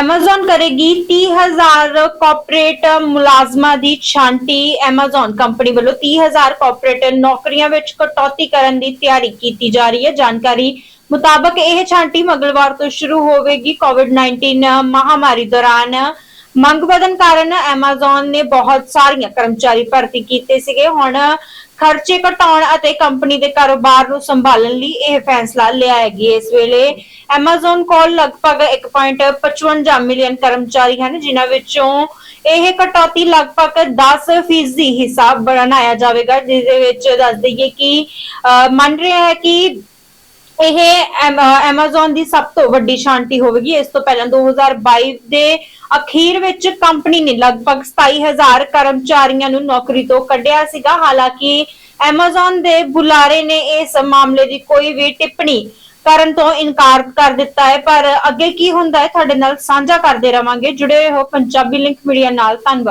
Amazon ਕਰੇਗੀ 30000 corporate ਮੁਲਾਜ਼ਮਾਂ ਦੀ ਛਾਂਟੀ। Amazon company ਵੱਲੋਂ 30000 ਕਾਰਪੋਰੇਟ ਨੌਕਰੀਆਂ ਵਿੱਚ ਕਟੌਤੀ ਕਰਨ ਦੀ ਤਿਆਰੀ ਕੀਤੀ ਜਾ ਰਹੀ ਹੈ। ਜਾਣਕਾਰੀ ਮੁਤਾਬਕ ਇਹ ਛਾਂਟੀ ਮੰਗਲਵਾਰ ਤੋਂ ਸ਼ੁਰੂ ਹੋਵੇਗੀ ਕੋਵਿਡ-19 ਮਹਾਮਾਰੀ ਦੌਰਾਨ। ਮੰਗ ਵਧਣ ਕਾਰਨ Amazon ਨੇ ਬਹੁਤ ਸਾਰੀਆਂ ਕਰਮਚਾਰੀ ਭਰਤੀ ਕੀਤੇ ਸੀਗੇ। ਹੁਣ ਖਰਚੇ ਘਟਾਉਣ ਅਤੇ ਕੰਪਨੀ ਦੇ ਕਾਰੋਬਾਰ ਨੂੰ ਸੰਭਾਲਣ ਲਈ ਇਹ ਫੈਸਲਾ ਲਿਆ ਹੈ ਇਸ ਵੇਲੇ Amazon ਕੋਲ ਲਗਭਗ 1.55 ਮਿਲੀਅਨ ਕਰਮਚਾਰੀ ਹਨ, ਜਿਨ੍ਹਾਂ ਵਿੱਚੋਂ ਇਹ ਕਟੌਤੀ ਲਗਭਗ 10% ਫੀਸਦੀ ਹਿੱਸਾ ਬਣਾਇਆ ਜਾਵੇਗਾ, ਜਿਸ ਦੇ ਵਿੱਚ ਦੱਸ ਦਈਏ ਕਿ ਮੰਨ ਰਿਹਾ ਹੈ ਕਿ ਇਹ Amazon ਦੀ ਸਭ ਤੋਂ ਵੱਡੀ ਸ਼ਾਂਤੀ ਹੋਵੇਗੀ। ਇਸ ਤੋਂ ਪਹਿਲਾਂ 2022 ਦੇ ਅਖੀਰ ਵਿੱਚ ਕੰਪਨੀ ਨੇ ਲਗਭਗ 27000 ਕਰਮਚਾਰੀਆਂ ਨੂੰ ਨੌਕਰੀ ਤੋਂ ਕੱਢਿਆ ਸੀਗਾ। ਹਾਲਾਂਕਿ Amazon ਦੇ ਬੁਲਾਰੇ ਨੇ ਇਸ ਮਾਮਲੇ ਦੀ ਕੋਈ ਵੀ ਟਿੱਪਣੀ ਕਰਨ ਤੋਂ ਇਨਕਾਰ ਕਰ ਦਿੱਤਾ ਹੈ। ਪਰ ਅੱਗੇ ਕੀ ਹੁੰਦਾ ਹੈ, ਤੁਹਾਡੇ ਨਾਲ ਸਾਂਝਾ ਕਰਦੇ ਰਵਾਂਗੇ। ਜੁੜੇ ਰਹੋ ਪੰਜਾਬੀ ਲਿੰਕ ਮੀਡੀਆ ਨਾਲ। ਧੰਨਵਾਦ।